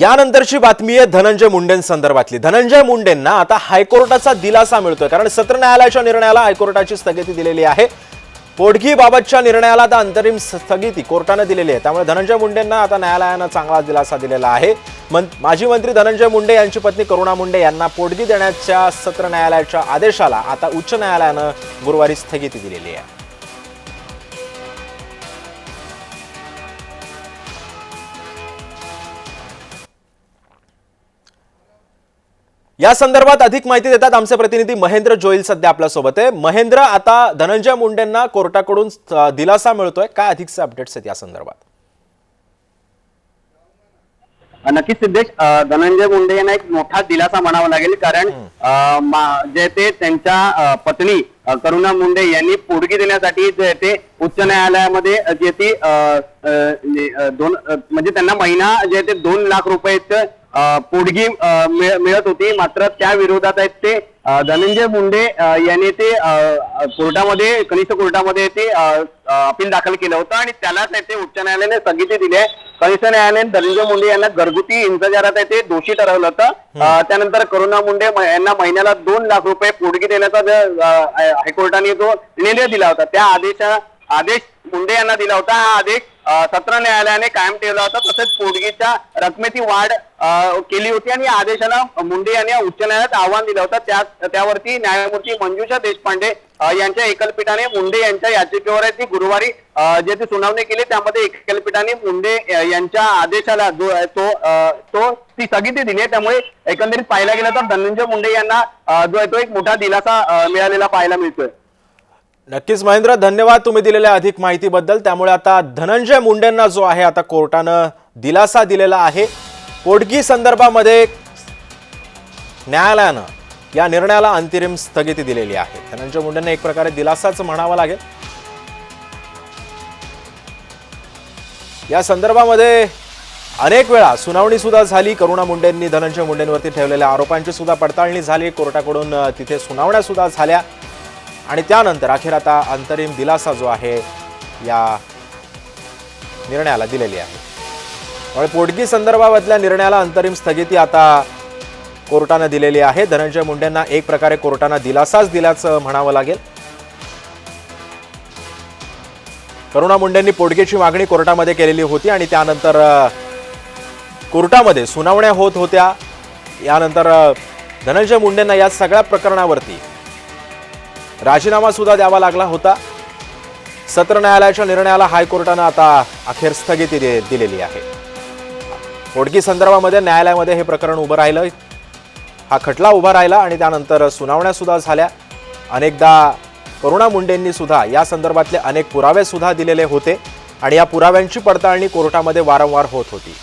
यानंतरची बातमी आहे धनंजय मुंडेंसंदर्भातली धनंजय मुंडेंना आता हायकोर्टाचा दिलासा मिळतोय कारण सत्र न्यायालयाच्या निर्णयाला हायकोर्टाची स्थगिती दिलेली आहे. पोटगीबाबतच्या निर्णयाला आता अंतरिम स्थगिती कोर्टानं दिलेली आहे. त्यामुळे धनंजय मुंडेंना आता न्यायालयानं चांगला दिलासा दिलेला आहे. मन माजी मंत्री धनंजय मुंडे यांची पत्नी करुणा मुंडे यांना पोटगी देण्याच्या सत्र न्यायालयाच्या आदेशाला आता उच्च न्यायालयानं गुरुवारी स्थगिती दिलेली आहे. या संदर्भात अधिक माहिती देतात आमचे प्रतिनिधी महेंद्र जोईल सध्या आपल्यासोबत आहे. महेंद्र आता धनंजय मुंडेंना कोर्टाकडून दिलासा मिळतोय. काय अधिकचे अपडेट्स आहेत या संदर्भात? नक्कीच सिद्धेश धनंजय मुंडे यांना एक मोठा दिलासा म्हणावा लागेल. कारण जे ते त्यांच्या पत्नी करुणा मुंडे यांनी पोटगी देण्यासाठी जे ते उच्च न्यायालयामध्ये जे ती दोन म्हणजे त्यांना महिना जे ते दोन लाख रुपये पोटगी मिळत होती. मात्र त्या विरोधात आहेत ते धनंजय मुंडे यांनी ते कोर्टामध्ये कनिष्ठ कोर्टामध्ये ते अपील दाखल केलं होतं आणि त्यालाच आहे ते उच्च न्यायालयाने स्थगिती दिली आहे. कनिष्ठ न्यायालयाने धनंजय मुंडे यांना घरगुती इंतजारात आहे ते दोषी ठरवलं होतं. त्यानंतर करुणा मुंडे यांना महिन्याला दोन लाख रुपये पोटगी देण्याचा हायकोर्टाने जो निर्णय दिला होता त्या आदेशा आदेश मुंडे यांना दिला होता. हा आदेश सत्र न्यायालयाने कायम ठेवला होता. तसेच पोटगीच्या रकमेची वाढ केली होती आणि या आदेशाला मुंडे यांनी उच्च न्यायालयात आव्हान दिलं होतं. त्या त्यावरती न्यायमूर्ती मंजुषा देशपांडे यांच्या एकलपीठाने मुंडे यांच्या याचिकेवर ती गुरुवारी जे ती सुनावणी केली त्यामध्ये एकलपीठाने मुंडे यांच्या आदेशाला जो आहे तो तो ती स्थगिती दिली आहे. त्यामुळे एकंदरीत पाहायला गेलं तर धनंजय मुंडे यांना जो आहे तो एक मोठा दिलासा मिळालेला पाहायला मिळतोय. नक्कीच महेंद्र धन्यवाद तुम्ही दिलेल्या अधिक माहितीबद्दल. त्यामुळे आता धनंजय मुंडेंना जो आहे आता कोर्टानं दिलासा दिलेला आहे. पोटगी संदर्भामध्ये न्यायालयानं या निर्णयाला अंतरिम स्थगिती दिलेली आहे. धनंजय मुंडेंना एक प्रकारे दिलासाच म्हणावा लागेल. या संदर्भामध्ये अनेक वेळा सुनावणी सुद्धा झाली. करुणा मुंडेंनी धनंजय मुंडेंवरती ठेवलेल्या आरोपांची सुद्धा पडताळणी झाली. कोर्टाकडून तिथे सुनावण्या सुद्धा झाल्या. आणि त्यानंतर अखेर आता अंतरिम दिलासा जो आहे या निर्णयाला दिलेली आहे. त्यामुळे पोटगी संदर्भामधल्या निर्णयाला अंतरिम स्थगिती आता कोर्टानं दिलेली आहे. धनंजय मुंडेंना एक प्रकारे कोर्टानं दिलासाच दिल्याचं म्हणावं लागेल. करुणा मुंडेंनी पोटगेची मागणी कोर्टामध्ये केलेली होती आणि त्यानंतर कोर्टामध्ये सुनावण्या होत होत्या. यानंतर धनंजय मुंडेंना या सगळ्या प्रकरणावरती राजीनामा सुद्धा द्यावा लागला होता. सत्र न्यायालयाच्या निर्णयाला हायकोर्टानं आता अखेर स्थगिती दिलेली आहे. पोटगी संदर्भामध्ये न्यायालयामध्ये हे प्रकरण उभं राहिलं. हा खटला उभा राहिला आणि त्यानंतर सुनावण्या सुद्धा झाल्या. अनेकदा करुणा मुंडेंनी सुद्धा या संदर्भातले अनेक पुरावे सुद्धा दिलेले होते आणि या पुराव्यांची पडताळणी कोर्टामध्ये वारंवार होत होती.